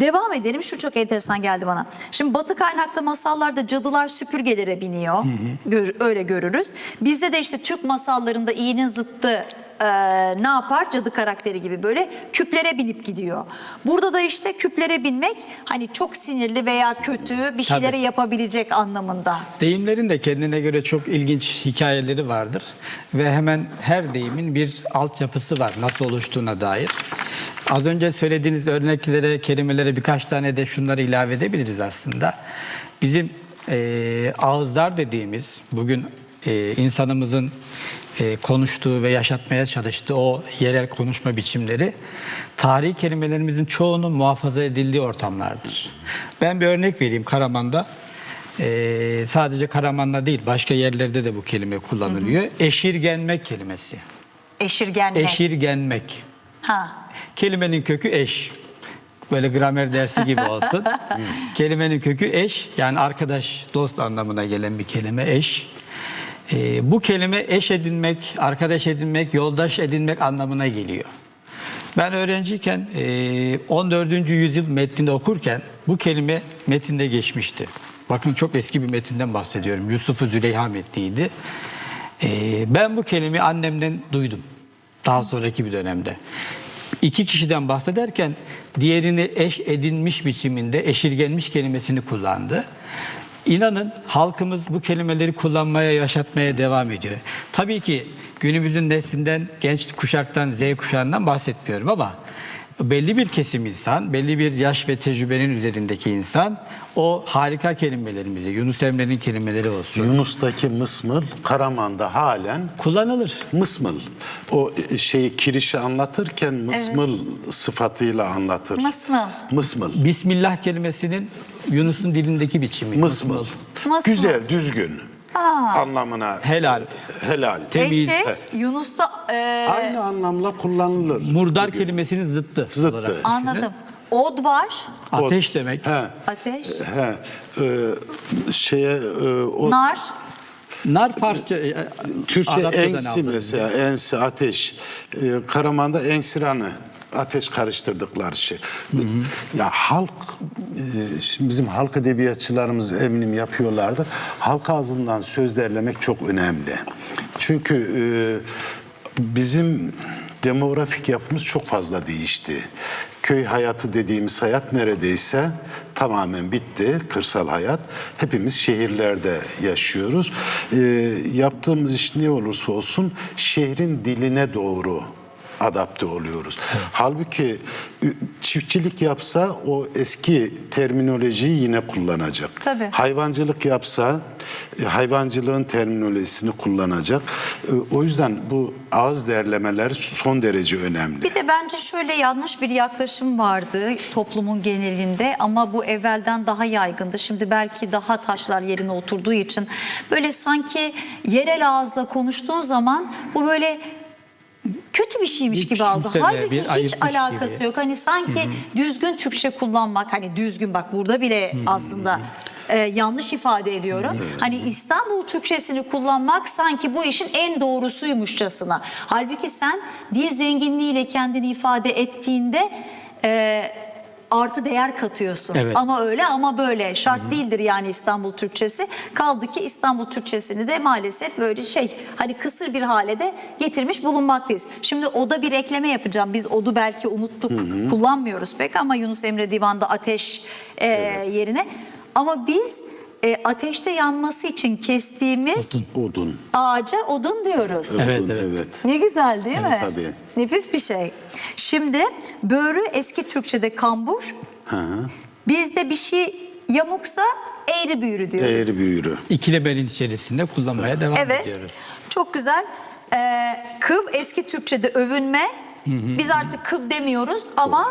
Devam edelim. Şu çok enteresan geldi bana. Şimdi Batı kaynaklı masallarda cadılar süpürgelere biniyor. Gör- öyle görürüz. Bizde de işte Türk masallarında iyinin zıttı e, ne yapar? Cadı karakteri gibi böyle küplere binip gidiyor. Burada da işte küplere binmek hani çok sinirli veya kötü bir şeyleri Tabii. yapabilecek anlamında. Deyimlerin de kendine göre çok ilginç hikayeleri vardır. Ve hemen her deyimin bir altyapısı var nasıl oluştuğuna dair. Az önce söylediğiniz örneklere, kelimelere birkaç tane de şunları ilave edebiliriz aslında. Bizim e, ağızlar dediğimiz, bugün e, insanımızın e, konuştuğu ve yaşatmaya çalıştığı o yerel konuşma biçimleri tarihi kelimelerimizin çoğunun muhafaza edildiği ortamlardır. Ben bir örnek vereyim Karaman'da. Ee, sadece Karaman'da değil başka yerlerde de bu kelime kullanılıyor. Eşirgenmek kelimesi. Eşirgenmek. Eşirgenmek. Ha. Kelimenin kökü eş. Böyle gramer dersi gibi olsun. Kelimenin kökü eş yani arkadaş, dost anlamına gelen bir kelime eş. Ee, bu kelime eş edinmek, arkadaş edinmek, yoldaş edinmek anlamına geliyor. Ben öğrenciyken e, 14. yüzyıl metnini okurken bu kelime metinde geçmişti. Bakın çok eski bir metinden bahsediyorum. Yusuf-u Züleyha metniydi. E, ben bu kelimeyi annemden duydum. Daha sonraki bir dönemde. İki kişiden bahsederken diğerini eş edinmiş biçiminde eşirgenmiş kelimesini kullandı. İnanın halkımız bu kelimeleri kullanmaya, yaşatmaya devam ediyor. Tabii ki günümüzün neslinden, genç kuşaktan, Z kuşağından bahsetmiyorum ama belli bir kesim insan, belli bir yaş ve tecrübenin üzerindeki insan o harika kelimelerimizi, Yunus Emre'nin kelimeleri olsun Yunus'taki mısmıl Karaman'da halen kullanılır. mısmıl. O şeyi kirişi anlatırken mısmıl sıfatıyla anlatır. Mısmıl. Mısmıl. Bismillah kelimesinin Yunus'un dilindeki biçimi. Mısmıl. Mısmıl. Güzel, düzgün anlamına Helal. helal. Temiz. Eşe Yunus'ta e, Aynı anlamla kullanılır. Murdar kelimesinin zıttı. Zıttı. olarak düşünün. anladım. Od var. Ateş demek. He, Ateş. he, e, şeye e, o Nar. Nar Farsça, e, Türkçe Arapçadan ensi aldım. mesela, ensi ateş. Ee, Karaman'da ensiranı ateş karıştırdıkları şey. Ya halk, e, bizim halk edebiyatçılarımız eminim yapıyorlardı. Halk ağzından söz derlemek çok önemli. Çünkü e, bizim demografik yapımız çok fazla değişti. Köy hayatı dediğimiz hayat neredeyse tamamen bitti, kırsal hayat. Hepimiz şehirlerde yaşıyoruz. Ee, yaptığımız iş ne olursa olsun şehrin diline doğru adapte oluyoruz. Halbuki ü- çiftçilik yapsa o eski terminolojiyi yine kullanacak. Tabii. Hayvancılık yapsa e, hayvancılığın terminolojisini kullanacak. E, O yüzden bu ağız derlemeler son derece önemli. Bir de bence şöyle yanlış bir yaklaşım vardı toplumun genelinde ama bu evvelden daha yaygındı. Şimdi belki daha taşlar yerine oturduğu için böyle sanki yerel ağızla konuştuğun zaman bu böyle kötü bir şeymiş Bir gibi aldı. Halbuki bir hiç ayıpmış alakası gibi. yok. Hani sanki düzgün Türkçe kullanmak hani düzgün bak burada bile aslında e, yanlış ifade ediyorum. Hani İstanbul Türkçesini kullanmak sanki bu işin en doğrusuymuşçasına. Halbuki sen dil zenginliğiyle kendini ifade ettiğinde e, artı değer katıyorsun. Evet. Ama öyle ama böyle. Şart değildir yani İstanbul Türkçesi. Kaldı ki İstanbul Türkçesini de maalesef böyle şey hani kısır bir hale de getirmiş bulunmaktayız. Şimdi oda bir ekleme yapacağım. Biz odu belki unuttuk. Kullanmıyoruz pek ama Yunus Emre Divan'da ateş e, yerine. Ama biz e, ateşte yanması için kestiğimiz Odun. ağaca odun diyoruz. Evet, Odun, evet. evet. Ne güzel değil mi? tabii. Nefis bir şey. Şimdi böğrü eski Türkçe'de kambur. Hı hı. Bizde bir şey yamuksa eğri büğrü diyoruz. Eğri büğrü. İkilemenin içerisinde kullanmaya devam Evet. ediyoruz. Çok güzel. Ee, kıv eski Türkçe'de övünme. Biz artık kıv demiyoruz ama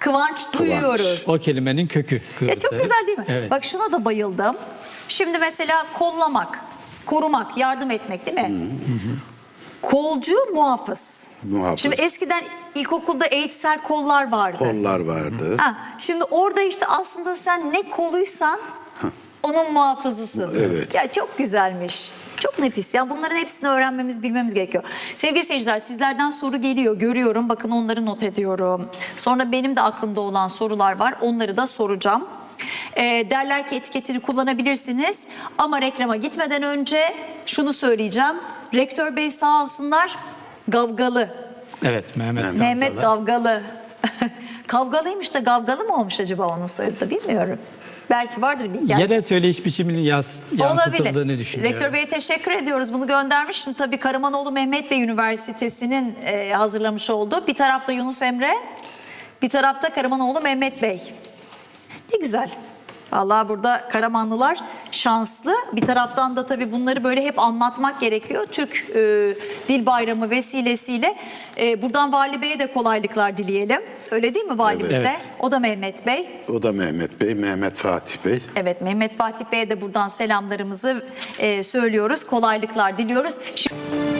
kıvanç duyuyoruz. O kelimenin kökü. Ya kıvırcık. çok güzel değil mi? Evet. Bak şuna da bayıldım. Şimdi mesela kollamak, korumak, yardım etmek değil mi? Kolcu muhafız. Muhafız. Şimdi eskiden ilkokulda eğitsel kollar vardı. Kollar vardı. Ha, şimdi orada işte aslında sen ne koluysan onun muhafızısın. Evet. Ya çok güzelmiş. Çok nefis. Ya bunların hepsini öğrenmemiz, bilmemiz gerekiyor. Sevgili seyirciler, sizlerden soru geliyor. Görüyorum. Bakın onları not ediyorum. Sonra benim de aklımda olan sorular var. Onları da soracağım. E, derler ki etiketini kullanabilirsiniz. Ama reklama gitmeden önce şunu söyleyeceğim. Rektör Bey sağ olsunlar gavgalı. Evet Mehmet Mehmet Gavgalı. Gavgalı. Kavgalıymış da Gavgalı mı olmuş acaba onun soyadı da bilmiyorum. Belki vardır bir hikayesi. Yerel söyleyiş biçiminin yas, yansıtıldığını düşünüyorum. Rektör Bey'e teşekkür ediyoruz. Bunu göndermiştim. Tabii Karamanoğlu Mehmet Bey Üniversitesi'nin e, hazırlamış olduğu. Bir tarafta Yunus Emre, bir tarafta Karamanoğlu Mehmet Bey. Ne güzel. Vallahi burada Karamanlılar şanslı. Bir taraftan da tabii bunları böyle hep anlatmak gerekiyor. Türk e, Dil Bayramı vesilesiyle. E, buradan Vali Bey'e de kolaylıklar dileyelim. Öyle değil mi valimiz Evet. O da Mehmet Bey. O da Mehmet Bey, Mehmet Fatih Bey. Evet Mehmet Fatih Bey'e de buradan selamlarımızı e, söylüyoruz. Kolaylıklar diliyoruz. Şimdi...